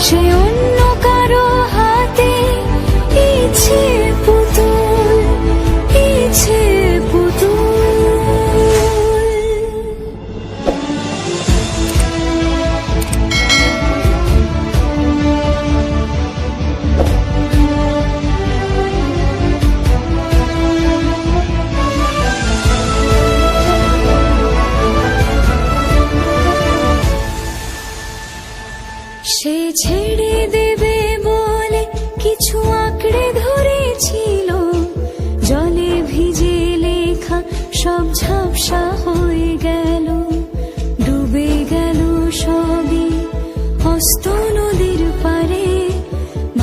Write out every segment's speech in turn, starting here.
সে অন্য হস্ত নদীর পারে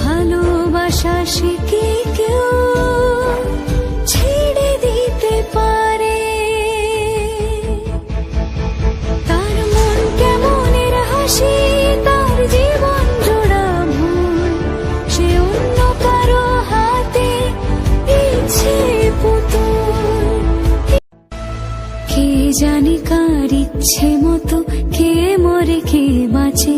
ভালোবাসা কি কেউ ছেড়ে দিতে পারে। তার মন কেমনের হাসি, তার জীবন সে অন্য কারও হাতে ইচ্ছে পুতুল। কে জানে কার ইচ্ছে মতো, কে মরে, কে বাঁচে